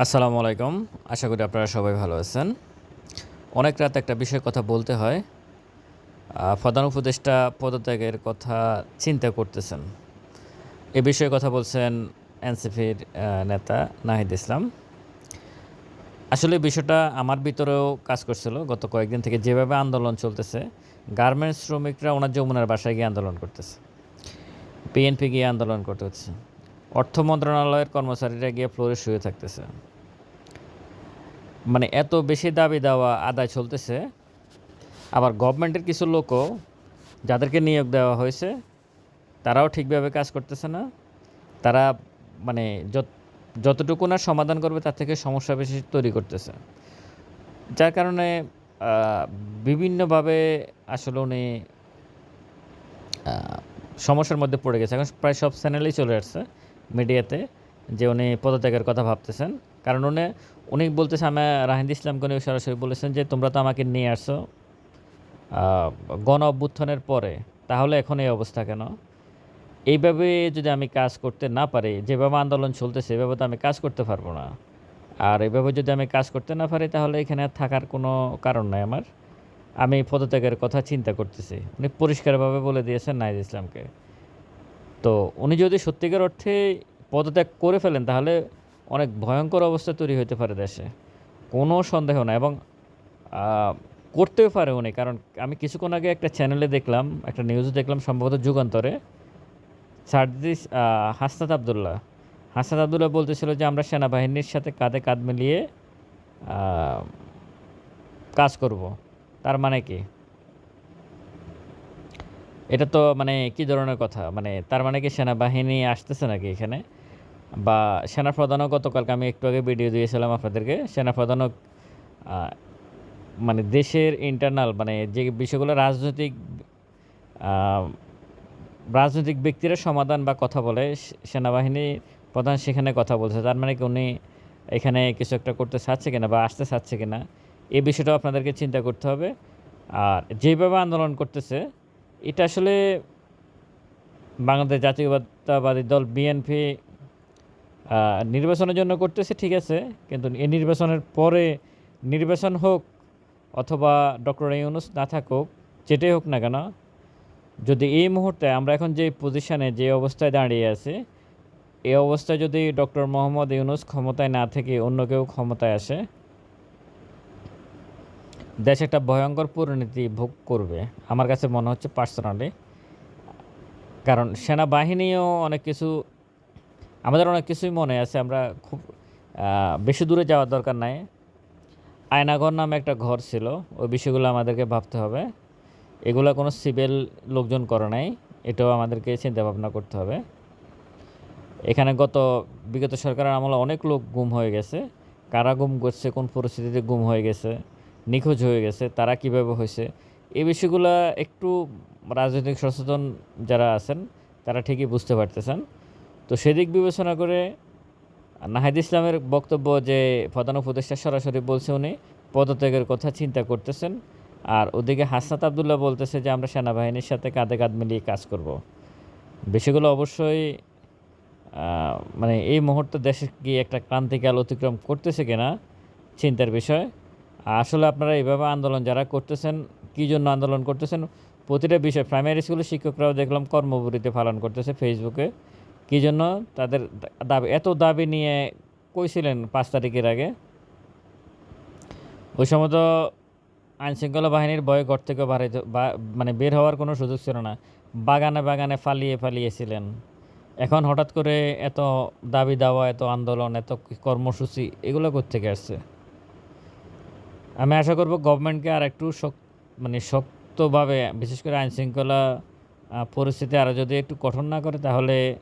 আসসালামু আলাইকুম। আশা করি আপনারা সবাই ভালো আছেন। অনেক রাত একটা বিষয় কথা বলতে হয়। প্রধান উপদেষ্টা পদত্যাগের কথা চিন্তা করতেছেন। এ বিষয়ে কথা বলছেন এনসিপির নেতা নাহিদ ইসলাম। আসলে বিষয়টা আমার ভিতরেও কাজ করছিল। গত কয়েকদিন থেকে যেভাবে আন্দোলন চলতেছে, গার্মেন্টস শ্রমিকরা ওনার যমুনার বাসায় গিয়ে আন্দোলন করতেছে। বিএনপি গিয়ে আন্দোলন করতে হচ্ছে। অর্থ মন্ত্রণালয়ের কর্মচারীরা গিয়ে ফ্লোরে শুয়ে থাকতেছে। মানে এত বেশি দাবি দেওয়া আদায় চলতেছে। আবার গভর্নমেন্টের কিছু লোকও যাদেরকে নিয়োগ দেওয়া হয়েছে, তারাও ঠিকভাবে কাজ করতেছে না। তারা মানে যত, যতটুকু না সমাধান করবে, তার থেকে সমস্যা বেশি তৈরি করতেছে। যার কারণে বিভিন্নভাবে আসলে উনি সমস্যার মধ্যে পড়ে গেছে। এখন প্রায় সব চ্যানেলেই চলে আসছে। মিডিয়াতে যে উনি পদত্যাগের কথা ভাবতেছেন। কারণ উনি উনি বলতেছে আমি রাহিন্দ ইসলামকে উনি সরাসরি বলেছেন যে তোমরা তো আমাকে নিয়ে আহ, গণ অভ্যুত্থানের পরে। তাহলে এখন এই অবস্থা কেন? এইভাবে যদি আমি কাজ করতে না পারি যেভাবে আন্দোলন চলতেছে এভাবে তো আমি কাজ করতে পারব না। আর এভাবে যদি আমি কাজ করতে না পারি তাহলে এখানে থাকার কোনো কারণ নাই আমার। আমি পদত্যাগের কথা চিন্তা করতেছি। উনি পরিষ্কারভাবে বলে দিয়েছেন নাহিদ ইসলামকে। তো উনি যদি সত্যিকার অর্থে পদত্যাগ করে ফেলেন, তাহলে অনেক ভয়ঙ্কর অবস্থা তৈরি হতে পারে দেশে। কোনো সন্দেহ না এবং করতেও পারে উনি। কারণ আমি কিছুক্ষণ আগে একটা চ্যানেলে দেখলাম, একটা নিউজ দেখলাম সম্ভবত যুগান্তরে। সার্জিস হাসনাত আবদুল্লাহ। হাসনাত আবদুল্লাহ বলতেছিল যে, আমরা সেনাবাহিনীর সাথে কাঁধে কাঁধ মিলিয়ে কাজ করব। তার মানে কি? এটা তো মানে কি ধরনের কথা? মানে তার মানে কি সেনাবাহিনী আসতেছে নাকি এখানে? বা সেনাপ্রধানও গতকালকে আমি একটু আগে ভিডিও দিয়েছিলাম আপনাদেরকে। সেনাপ্রধানও মানে দেশের ইন্টারনাল মানে যে বিষয়গুলো রাজনৈতিক রাজনৈতিক ব্যক্তিরা সমাধান বা কথা বলে সেনাবাহিনী প্রধান সেখানে কথা বলছে। তার মানে কি উনি এখানে কিছু একটা করতে চাচ্ছে কিনা বা আসতে চাচ্ছে কিনা এই বিষয়টাও আপনাদেরকে চিন্তা করতে হবে। আর যেভাবে আন্দোলন করতেছে, এটা আসলে বাংলাদেশ জাতীয়তাবাদী দল বিএনপি নির্বাচনের জন্য করতেছে, ঠিক আছে। কিন্তু এই নির্বাচনের পরে নির্বাচন হোক অথবা ডক্টর ইউনুস না থাকুক, যেটাই হোক না কেন, যদি এই মুহূর্তে আমরা এখন যে পজিশানে যে অবস্থায় দাঁড়িয়ে আছি, এই অবস্থায় যদি ডক্টর মোহাম্মদ ইউনুস ক্ষমতায় না থেকে অন্য কেউ ক্ষমতায় আসে, দেশ একটা ভয়ঙ্কর পরিণতি ভোগ করবে, আমার কাছে মনে হচ্ছে পার্সোনালি কারণ সেনাবাহিনীও অনেক কিছু আমাদের অনেক কিছুই মনে আছে, আমরা খুব বেশি দূরে যাওয়ার দরকার নাই। আয়নাঘর নামে একটা ঘর ছিল, ওই বিষয়গুলো আমাদেরকে ভাবতে হবে। এগুলো কোনো সিভিল লোকজন করে নাই, এটাও আমাদেরকে চিন্তা ভাবনা করতে হবে। এখানে গত বিগত সরকারের আমলে অনেক লোক গুম হয়ে গেছে। কারা গুম করছে, কোন পরিস্থিতিতে গুম হয়ে গেছে, নিখোঁজ হয়ে গেছে, তারা কীভাবে হয়েছে এই বিষয়গুলো একটু রাজনৈতিক সচেতন যারা আছেন, তারা ঠিকই বুঝতে পারতেছেন। তো সেদিক বিবেচনা করে নাহিদ ইসলামের বক্তব্য যে প্রধান উপদেষ্টা সরাসরি বলছে উনি, পদত্যাগের কথা চিন্তা করতেছেন। আর ওদিকে হাসনাত আবদুল্লাহ বলতেছে যে আমরা সেনাবাহিনীর সাথে কাঁধে কাঁধ মিলিয়ে কাজ করব। বিষয়গুলো অবশ্যই মানে এই মুহূর্তে দেশে গিয়ে একটা ক্রান্তিকাল অতিক্রম করতেছে কিনা, চিন্তার বিষয়। আসলে আপনারা এইভাবে আন্দোলন যারা করতেছেন, কী জন্য আন্দোলন করতেছেন, প্রতিটা বিষয় প্রাইমারি স্কুলের শিক্ষকরাও দেখলাম কর্মবিরতি পালন করতেছে ফেসবুকে কী জন্য তাদের দাবি, এত দাবি নিয়ে কইছিলেন পাঁচ তারিখের আগে। ওই সময় তো আইনশৃঙ্খলা বাহিনীর ভয়ে ঘর থেকে বাড়াইতে বা- মানে বের হওয়ার কোনো সুযোগ ছিল না। বাগানে বাগানে ফালিয়ে ফালিয়েছিলেন এখন হঠাৎ করে এত দাবি দাওয়া, এত আন্দোলন, এত কর্মসূচি, এগুলো থেকে আসছে? আমি আশা করব গভর্নমেন্টকে আর একটু মানে শক্তভাবে, বিশেষ করে আইনশৃঙ্খলা পরিস্থিতি আরও যদি একটু কঠোর না করে, তাহলে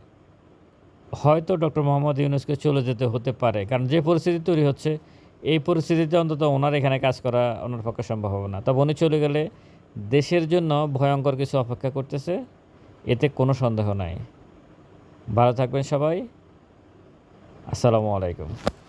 হয়তো ডক্টর মোহাম্মদ ইউনুসকে চলে যেতে হতে পারে। কারণ যে পরিস্থিতি তৈরি হচ্ছে, এই পরিস্থিতিতে অন্তত ওনার এখানে কাজ করা ওনার পক্ষে সম্ভব হবে না। তবে উনি চলে গেলে দেশের জন্য ভয়ঙ্কর কিছু অপেক্ষা করতেছে, এতে কোনো সন্দেহ নাই। ভালো থাকবেন সবাই। আসসালামু আলাইকুম।